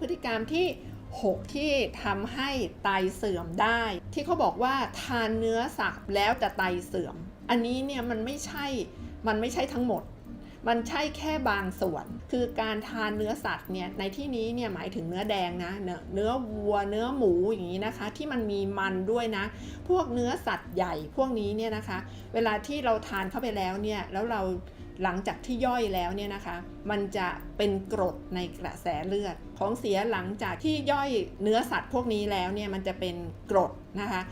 พฤติกรรมที่ 6 ที่ทำให้ไตเสื่อมได้ ที่เขาบอกว่าทานเนื้อสัตว์แล้วจะไตเสื่อม อันนี้เนี่ยมันไม่ใช่มันไม่ใช่ทั้งหมด มันใช่แค่บางส่วน คือการทานเนื้อสัตว์เนี่ยในที่นี้เนี่ยหมายถึงเนื้อแดงนะ เนื้อวัวเนื้อหมูอย่างนี้นะคะ ที่มันมีมันด้วยนะ พวกเนื้อสัตว์ใหญ่พวกนี้เนี่ยนะคะ เวลาที่เราทานเข้าไปแล้วเนี่ยแล้วเราหลังจากที่ย่อยแล้วเนี่ยนะคะ มันจะเป็นกรดในกระแสเลือด ของเสียหลังจากที่ย่อยเนื้อสัตว์พวกนี้แล้วเนี่ยมันจะเป็นกรดนะคะ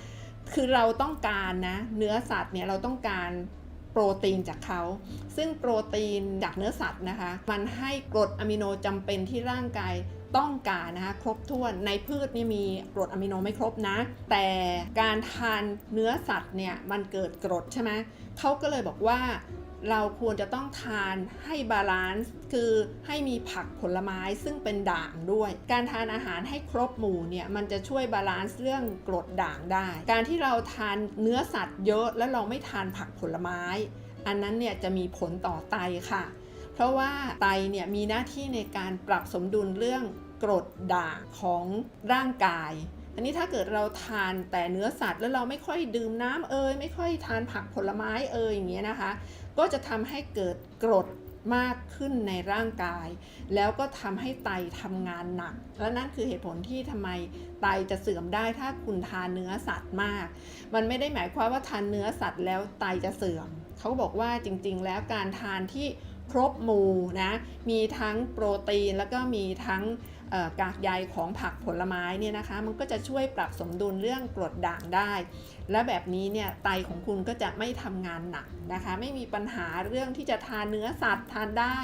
คือเราต้องการนะเนื้อสัตว์เนี่ยเราต้องการ โปรตีนจากเขา ซึ่งโปรตีนจากเนื้อสัตว์นะคะ มันให้กรดอะมิโนจำเป็นที่ร่างกายต้องการนะคะครบถ้วนในพืชนี่มีกรดอะมิโนไม่ครบนะ แต่การทานเนื้อสัตว์เนี่ยมันเกิดกรดใช่ไหมเขาก็เลยบอกว่า เราควรจะต้องทานให้บาลานซ์คือให้มีผักผลไม้ซึ่งเป็นด่างด้วย การทานอาหารให้ครบหมู่เนี่ยมันจะช่วยบาลานซ์เรื่องกรดด่างได้ การที่เราทานเนื้อสัตว์เยอะแล้วเราไม่ทานผักผลไม้ อันนั้นเนี่ยจะมีผลต่อไตค่ะ เพราะว่าไตเนี่ยมีหน้าที่ในการปรับสมดุลเรื่องกรดด่างของร่างกาย อันนี้ถ้าเกิดเราทานแต่เนื้อสัตว์แล้วเราไม่ค่อยดื่มน้ำเอ่ยไม่ค่อยทานผักผลไม้เอ่ยอย่างเงี้ยนะคะ ก็จะทำให้เกิดกรดมากขึ้นในร่างกาย แล้วก็ทำให้ไตทำงานหนัก และนั่นคือเหตุผลที่ทำไมไตจะเสื่อมได้ถ้าคุณทานเนื้อสัตว์มาก มันไม่ได้หมายความว่าทานเนื้อสัตว์แล้วไตจะเสื่อม เขาบอกว่าจริงๆ แล้วการทานที่ ครบหมู่นะมีทั้งโปรตีนแล้วก็มีทั้งกากใยของผักผลไม้เนี่ยนะคะ มันก็จะช่วยปรับสมดุลเรื่องกรดด่างได้ และแบบนี้เนี่ยไตของคุณก็จะไม่ทำงานหนักนะคะ ไม่มีปัญหาเรื่องที่จะทานเนื้อสัตว์ทานได้